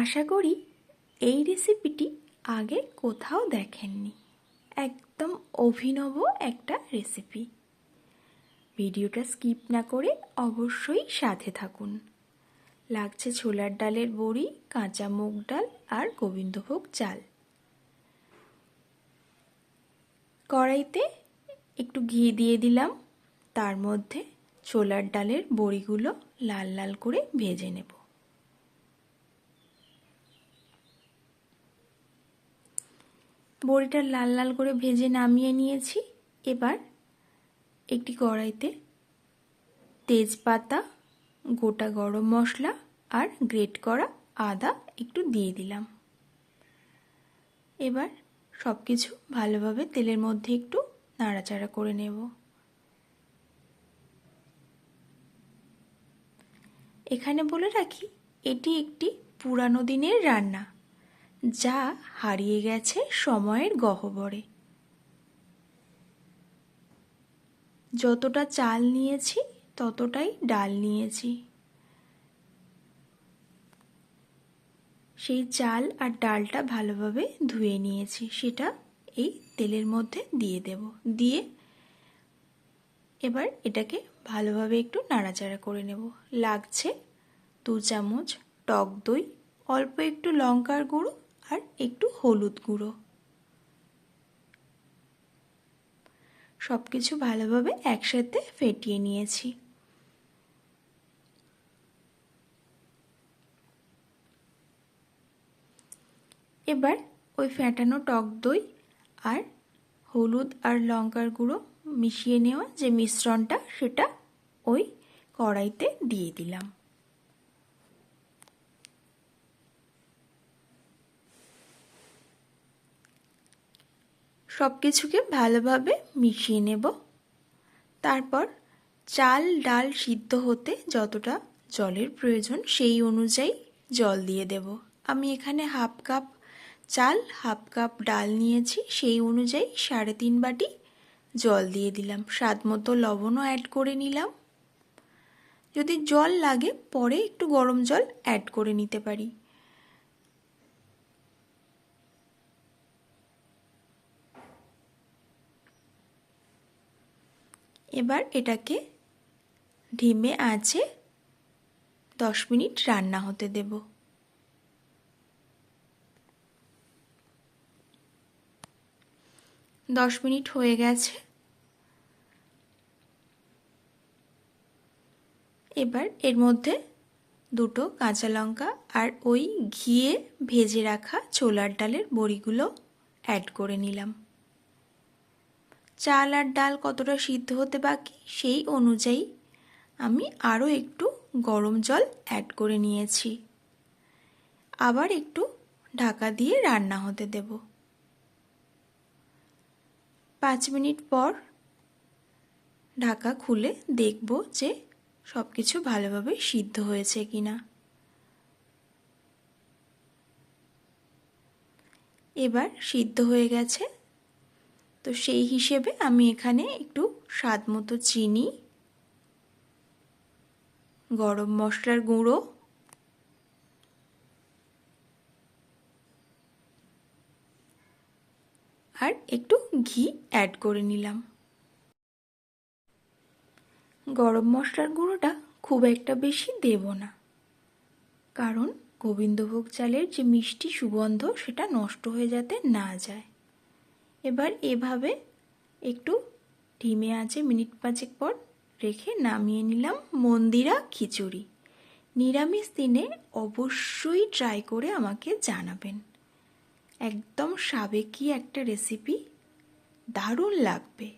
আশা করি এই রেসিপিটি আগে কোথাও দেখেননি। একদম অভিনব একটা রেসিপি ভিডিওটা স্কিপ না করে অবশ্যই সাথে থাকুন। লাগছে ছোলার ডালের বড়ি, কাঁচা মুগ ডাল আর গোবিন্দভোগ চাল। কড়াইতে একটু ঘি দিয়ে দিলাম। তার মধ্যে ছোলার ডালের বড়িগুলো লাল লাল করে ভেজে নেব। বড়িটা লাল লাল করে ভেজে নামিয়ে নিয়েছি। এবার একটি কড়াইতে তেজপাতা, গোটা গরম মশলা আর গ্রেট করা আদা একটু দিয়ে দিলাম। এবার সব কিছু ভালোভাবে তেলের মধ্যে একটু নাড়াচাড়া করে নেব। এখানে বলে রাখি, এটি একটি পুরানো দিনের রান্না। যা হারিয়ে গেছে সময়ের গহ্বরে। যতটা চাল নিয়েছি, ততটাই ডাল নিয়েছি। সেই চাল আর ডালটা ভালোভাবে ধুয়ে নিয়েছি, সেটা এই তেলের মধ্যে দিয়ে দেব। দিয়ে এবার এটাকে ভালোভাবে একটু নাড়াচাড়া করে নেব। লাগছে দু চামচ টক দই, অল্প একটু লঙ্কার গুঁড়ো আর একটু হলুদ গুঁড়ো। সব কিছু ভালোভাবে একসাথে ফেটিয়ে নিয়েছি। এবার ওই ফ্যাটানো টক দই আর হলুদ আর লঙ্কার গুঁড়ো মিশিয়ে নেওয়া যে মিশ্রণটা, সেটা ওই কড়াইতে দিয়ে দিলাম। সব কিছুকে ভালোভাবে মিশিয়ে নেব। তারপর চাল ডাল সিদ্ধ হতে যতটা জলের প্রয়োজন সেই অনুযায়ী জল দিয়ে দেব। আমি এখানে হাফ কাপ চাল, হাফ কাপ ডাল নিয়েছি, সেই অনুযায়ী সাড়ে তিন বাটি জল দিয়ে দিলাম। স্বাদ মতো লবণও অ্যাড করে নিলাম। যদি জল লাগে, পরে একটু গরম জল অ্যাড করে নিতে পারি। এবার এটাকে ঢিমে আঁচে দশ মিনিট রান্না হতে দেব। দশ মিনিট হয়ে গেছে। এবার এর মধ্যে দুটো কাঁচা লঙ্কা আর ওই ঘিয়ে ভেজে রাখা ছোলার ডালের বড়িগুলো অ্যাড করে নিলাম। চাল আর ডাল কতটা সিদ্ধ হতে বাকি সেই অনুযায়ী আমি আরও একটু গরম জল অ্যাড করে নিয়েছি। আবার একটু ঢাকা দিয়ে রান্না হতে দেব। পাঁচ মিনিট পর ঢাকা খুলে দেখব যে সব কিছু ভালোভাবে সিদ্ধ হয়েছে কিনা। এবার সিদ্ধ হয়ে গেছে তো সেই হিসেবে আমি এখানে একটু স্বাদ মতো চিনি, গরম মশলার গুঁড়ো, আর একটু ঘি অ্যাড করে নিলাম। গরম মশলার গুঁড়োটা খুব একটা বেশি দেব না, কারণ গোবিন্দভোগ চালের যে মিষ্টি সুগন্ধ সেটা নষ্ট হয়ে যাতে না যায়। এবার এভাবে একটু ঢিমে আছে মিনিট পাঁচেক পর রেখে নামিয়ে নিলাম মন্দিরা খিচুড়ি। নিরামিষ দিনে অবশ্যই ট্রাই করে আমাকে জানাবেন। একদম সাবেকি একটা রেসিপি দারুণ লাগবে।